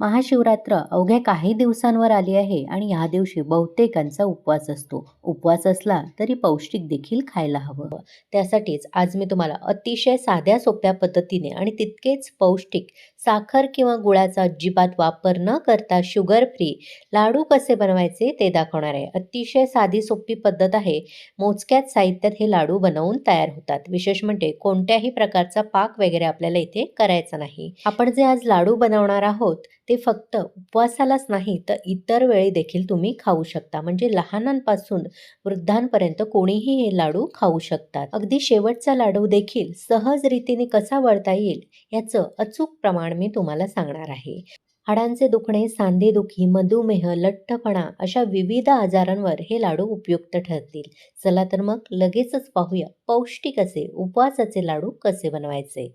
महाशिवरात्र अवघ्या काही दिवसांवर आली आहे आणि ह्या दिवशी बहुतेकांचा उपवास असतो. उपवास असला तरी पौष्टिक देखील खायला हवं. त्यासाठीच आज मी तुम्हाला अतिशय साध्या सोप्या पद्धतीने आणि तितकेच पौष्टिक साखर किंवा गुळाचा अजिबात वापर न करता शुगर फ्री लाडू कसे बनवायचे ते दाखवणार आहे. अतिशय साधी सोपी पद्धत आहे. मोजक्याच साहित्यात हे लाडू बनवून तयार होतात. विशेष म्हणजे कोणत्याही प्रकारचा पाक वगैरे आपल्याला इथे करायचा नाही. आपण जे आज लाडू बनवणार आहोत ते फक्त उपवासालाच नाही तर इतर वेळी देखील तुम्ही खाऊ शकता. म्हणजे लहानांपासून वृद्धांपर्यंत कोणीही हे लाडू खाऊ शकतात. अगदी शेवटचा लाडू देखील सहज रीतीने कसा वळता येईल याचं अचूक प्रमाण मी तुम्हाला सांगणार आहे. हाडांचे दुखणे सांधेदुखी मधुमेह लठ्ठपणा अशा विविध आजारांवर हे लाडू उपयुक्त ठरतील. चला तर मग लगेचच पाहूया पौष्टिक असे उपवासाचे लाडू कसे बनवायचे.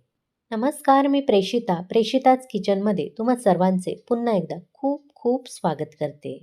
नमस्कार मी प्रेषिता. प्रेषिताच किचनमध्ये तुम्हा सर्वांचे पुन्हा एकदा खूप खूप स्वागत करते.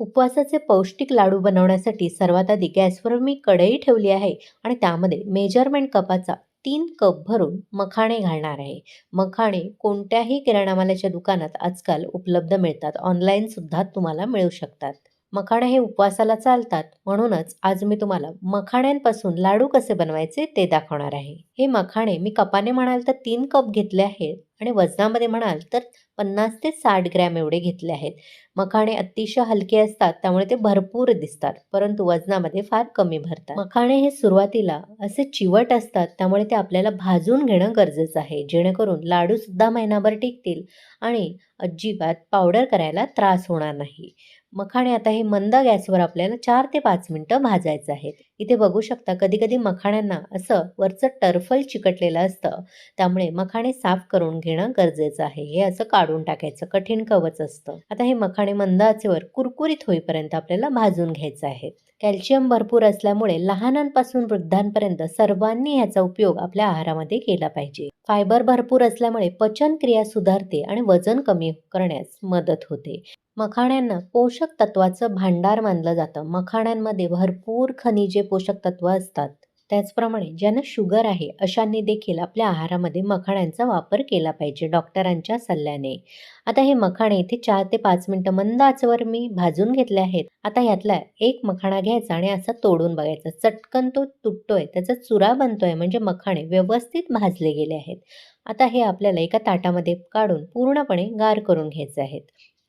उपवासाचे पौष्टिक लाडू बनवण्यासाठी सर्वात आधी गॅसवर मी कढई ठेवली आहे आणि त्यामध्ये मेजरमेंट कपाचा तीन कप भरून मखाणे घालणार आहे. मखाणे कोणत्याही किराणा मालाच्या दुकानात आजकाल उपलब्ध मिळतात. ऑनलाईन सुद्धा तुम्हाला मिळू शकतात. मखाणे हे उपवासाला चालतात. म्हणूनच आज मी तुम्हाला मखाण्यांपासून लाडू कसे बनवायचे ते दाखवणार आहे. हे मखाणे मी कपाने म्हणाल तर तीन कप घेतले आहेत आणि वजनामध्ये म्हणाल तर पन्नास ते साठ ग्रॅम एवढे घेतले आहेत. मखाणे अतिशय हलके असतात त्यामुळे ते भरपूर दिसतात परंतु वजनामध्ये फार कमी भरतात. मखाणे हे सुरुवातीला असे चिवट असतात त्यामुळे ते आपल्याला भाजून घेणं गरजेचं आहे. जेणेकरून लाडू सुद्धा महिनाभर टिकतील आणि अजिबात पावडर करायला त्रास होणार नाही. मखाणे आता हे मंद गॅसवर आपल्याला चार ते पाच मिनटं भाजायचं आहे. इथे बघू शकता कधी कधी मखाण्यांना असं वरचं टर्फल चिकटलेलं असतं. त्यामुळे मखाणे साफ करून घेणं गरजेचं आहे. हे असं काढून टाकायचं. कठीण कवच असतं. आता हे मखाणे मंद आचेवर कुरकुरीत होईपर्यंत आपल्याला भाजून घ्यायचं आहे. कॅल्शियम भरपूर असल्यामुळे लहानांपासून वृद्धांपर्यंत सर्वांनी याचा उपयोग आपल्या आहारामध्ये केला पाहिजे. फायबर भरपूर असल्यामुळे पचन क्रिया सुधारते आणि वजन कमी करण्यास मदत होते. मखाण्यांना पोषक तत्वाचं भांडार मानलं जातं. मखाण्यांमध्ये भरपूर खनिजे पोषक तत्व असतात. त्याचप्रमाणे ज्यांना शुगर आहे अशांनी देखील आपल्या आहारामध्ये मखाण्यांचा वापर केला पाहिजे डॉक्टरांच्या सल्ल्याने. आता हे मखाणे इथे चार ते पाच मिनटं मंद आचवर मी भाजून घेतले आहेत. आता ह्यातला एक मखाणा घ्यायचा आणि असा तोडून बघायचा. चटकन तो तुटतोय त्याचा चुरा बनतोय म्हणजे मखाणे व्यवस्थित भाजले गेले आहेत. आता हे आपल्याला एका ताटामध्ये काढून पूर्णपणे गार करून घ्यायचे आहेत.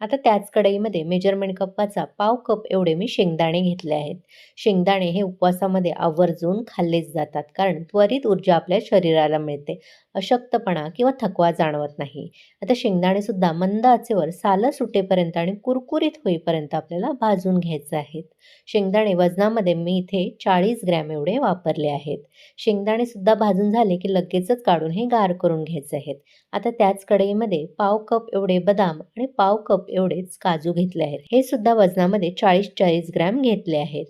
आता त्याच कढईमध्ये मेजरमेंट कपाचा पाव कप एवढे मी शेंगदाणे घेतले आहेत. शेंगदाणे हे उपवासामध्ये आवर्जून खाल्लेच जातात कारण त्वरित ऊर्जा आपल्या शरीराला मिळते. अशक्तपणा किंवा थकवा जाणवत नाही. आता शेंगदाणेसुद्धा मंद आचेवर सालं सुटेपर्यंत आणि कुरकुरीत होईपर्यंत आपल्याला भाजून घ्यायचं आहेत. शेंगदाणे वजनामध्ये मी इथे चाळीस ग्रॅम एवढे वापरले आहेत. शेंगदाणेसुद्धा भाजून झाले की लगेचच काढून हे गार करून घ्यायचे आहेत. आता त्याच कढईमध्ये पाव कप एवढे बदाम आणि पाव कप एवढेच काजू घेतले आहेत. हे सुद्धा वजनामध्ये चाळीस चाळीस ग्रॅम घेतले आहेत.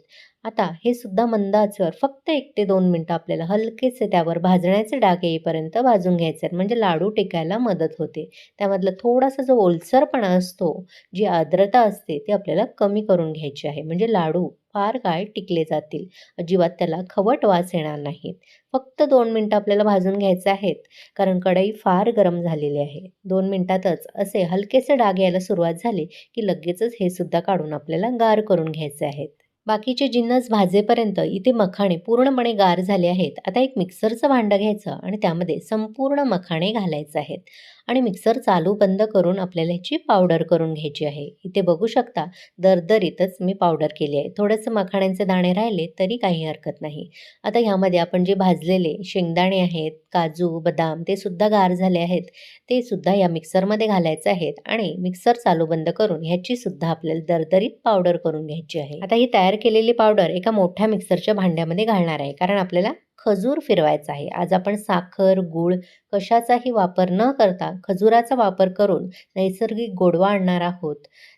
आता हे सुद्धा मंद आचेवर फक्त एक ते दोन मिनटं आपल्याला हलकेचे त्यावर भाजण्याचे डाग येईपर्यंत भाजून घ्यायचे आहेत. म्हणजे लाडू टिकायला मदत होते. त्यामधला थोडासा जो ओलसरपणा असतो जी आर्द्रता असते ती आपल्याला कमी करून घ्यायची आहे. म्हणजे लाडू फार काळ टिकले जातील. अजिबात त्याला खवट वास येणार नाहीत फक्त दोन मिनटं आपल्याला भाजून घ्यायचे आहेत कारण कढई फार गरम झालेली आहे. दोन मिनटातच असे हलकेसे डाग यायला सुरुवात झाली की लगेचच हे सुद्धा काढून आपल्याला गार करून घ्यायचे आहेत. बाकीचे जिन्नस भाजेपर्यंत इथे मखाणे पूर्णपणे गार झाले आहेत. आता एक मिक्सरचं भांडं घ्यायचं आणि त्यामध्ये संपूर्ण मखाणे घालायचे आहेत. आणि मिक्सर चालू बंद करून आपल्याला ह्याची पावडर करून घ्यायची आहे. इथे बघू शकता दरदरीतच मी पावडर केली आहे. थोडंसं मखाण्यांचे दाणे राहिले तरी काही हरकत नाही. आता ह्यामध्ये आपण जे भाजलेले शेंगदाणे आहेत काजू बदाम ते सुद्धा गार झाले आहेत. ते सुद्धा या मिक्सरमध्ये घालायचे आहेत आणि मिक्सर चालू बंद करून ह्याची सुद्धा आपल्याला दरदरीत पावडर करून घ्यायची आहे. आता ही तयार केलेली पावडर एका मोठ्या मिक्सरच्या भांड्यामध्ये घालणार आहे कारण आपल्याला खजूर फिरवायचा आहे. आज आपण साखर गूळ कशाचाही वापर न करता खजुराचा वापर करून नैसर्गिक गोडवा आणणार आहोत.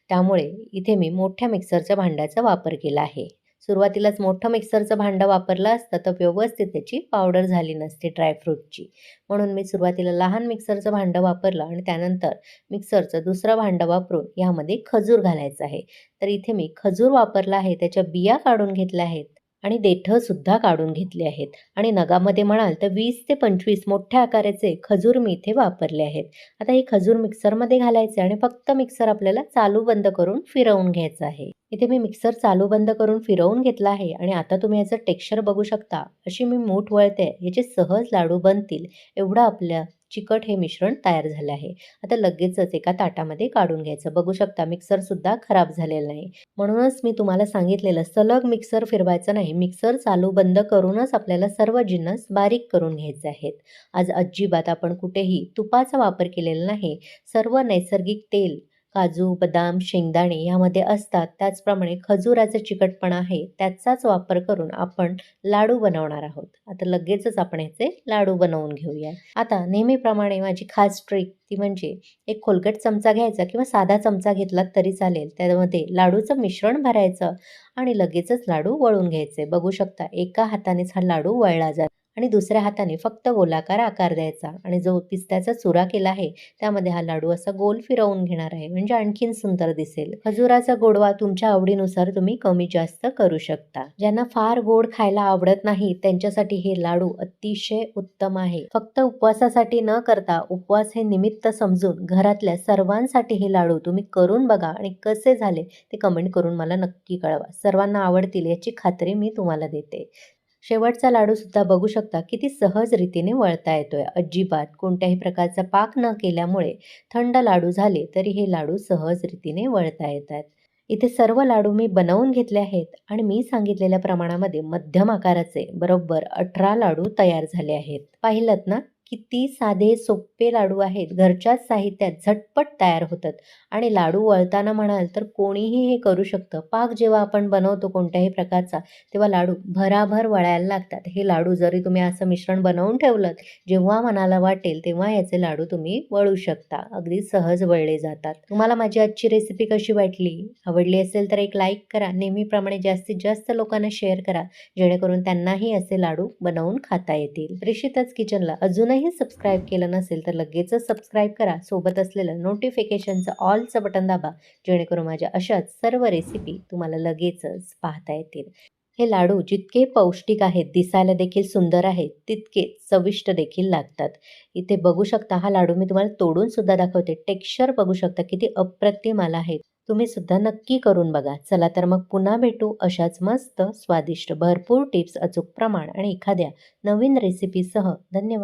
त्यामुळे इथे मी मोठ्या मिक्सरच्या भांड्याचा वापर केला आहे. सुरुवातीलाच मोठं मिक्सरचं भांडं वापरलं असतं तर व्यवस्थित त्याची पावडर झाली नसते ड्रायफ्रूटची म्हणून मी सुरुवातीला लहान मिक्सरचं भांडं वापरलं आणि त्यानंतर मिक्सरचं दुसरं भांडं वापरून यामध्ये खजूर घालायचं आहे. तर इथे मी खजूर वापरला आहे त्याच्या बिया काढून घेतल्या आहेत. आणि देठंसुद्धा काढून घेतली आहेत. आणि नगामध्ये म्हणाल तर वीस ते पंचवीस मोठ्या आकाराचे खजूर मी इथे वापरले आहेत. आता हे खजूर मिक्सरमध्ये घालायचे आणि फक्त मिक्सर आपल्याला चालू बंद करून फिरवून घ्यायचं आहे. इथे मी मिक्सर चालू बंद करून फिरवून घेतला आहे आणि आता तुम्ही याचं टेक्स्चर बघू शकता. अशी मी मूठ वळते याचे सहज लाडू बनतील एवढं आपल्या चिकट हे मिश्रण तयार झालं आहे. आता लगेचच एका ताटामध्ये काढून घ्यायचं. बघू शकता मिक्सरसुद्धा खराब झालेलं नाही म्हणूनच मी तुम्हाला सांगितलेलं सलग मिक्सर फिरवायचं नाही. मिक्सर चालू बंद करूनच आपल्याला सर्व जिन्नस बारीक करून घ्यायचे आहेत. आज अजिबात आपण कुठेही तुपाचा वापर केलेला नाही. सर्व नैसर्गिक तेल काजू बदाम शेंगदाणे यामध्ये असतात. त्याचप्रमाणे खजुराचा चिकटपणा आहे. त्याचाच वापर करून आपण लाडू बनवणार आहोत. आता लगेचच आपण ह्याचे लाडू बनवून घेऊया. आता नेहमीप्रमाणे माझी खास ट्रिक ती म्हणजे एक खोलगट चमचा घ्यायचा किंवा साधा चमचा घेतलात तरी चालेल. त्यामध्ये लाडूचं मिश्रण भरायचं आणि लगेचच लाडू वळून घ्यायचे. बघू शकता एका हातानेच हा लाडू वळला जातो. आणि दुसऱ्या हाताने फक्त गोलाकार आकार द्यायचा आणि जो पिस्त्याचा चुरा केला आहे त्यामध्ये हा लाडू असा गोल फिरवून घेणार आहे म्हणजे आणखीन सुंदर दिसेल. खजुराचा गोडवा तुमच्या आवडीनुसार तुम्ही कमी जास्त करू शकता. ज्यांना फार गोड खायला आवडत नाही त्यांच्यासाठी हे लाडू अतिशय उत्तम आहे. फक्त उपवासासाठी न करता उपवास हे निमित्त समजून घरातल्या सर्वांसाठी हे लाडू तुम्ही करून बघा आणि कसे झाले ते कमेंट करून मला नक्की कळवा. सर्वांना आवडतील याची खात्री मी तुम्हाला देते. शेवटचा लाडूसुद्धा बघू शकता किती सहज रीतीने वळता येतोय. अजिबात कोणत्याही प्रकारचा पाक न केल्यामुळे थंड लाडू झाले तरी हे लाडू सहज रीतीने वळता येतात. इथे सर्व लाडू मी बनवून घेतले आहेत आणि मी सांगितलेल्या प्रमाणामध्ये मध्यम आकाराचे बरोबर अठरा लाडू तयार झाले आहेत. पाहिलं ना? किती साधे सोपे लाडू आहेत. घरच्याच साहित्यात झटपट तयार होतात. आणि लाडू वळताना म्हणाल तर कोणीही हे करू शकतं. पाक जेव्हा आपण बनवतो कोणत्याही प्रकारचा तेव्हा लाडू भराभर वळायला लागतात. हे लाडू जरी तुम्ही असं मिश्रण बनवून ठेवलं जेव्हा मनाला वाटेल तेव्हा याचे लाडू तुम्ही वळू शकता. अगदी सहज वळले जातात. तुम्हाला माझी आजची रेसिपी कशी वाटली? आवडली असेल तर एक लाईक करा. नेहमीप्रमाणे जास्तीत जास्त लोकांना शेअर करा. जेणेकरून त्यांनाही असे लाडू बनवून खाता येतील. प्रेषितच किचनला अजूनही सबस्क्राईब केलं नसेल तर लगेचच सबस्क्राईब करा. सोबत असलेलं नोटिफिकेशनचं ऑलचं बटन दाबा जेणेकरून माझ्या अशाच सर्व रेसिपी तुम्हाला लगेचच पाहता येतील. हे लाडू जितके पौष्टिक आहेत दिसायला देखील सुंदर आहेत तितके चविष्ट देखील लागतात. इथे बघू शकता हा लाडू मी तुम्हाला तोडून सुद्धा दाखवते. टेक्स्चर बघू शकता किती अप्रतिम आला आहे. तुम्ही सुद्धा नक्की करून बघा. चला तर मग पुन्हा भेटू अशाच मस्त स्वादिष्ट भरपूर टिप्स अचूक प्रमाण आणि एखाद्या नवीन रेसिपीसह धन्यवाद.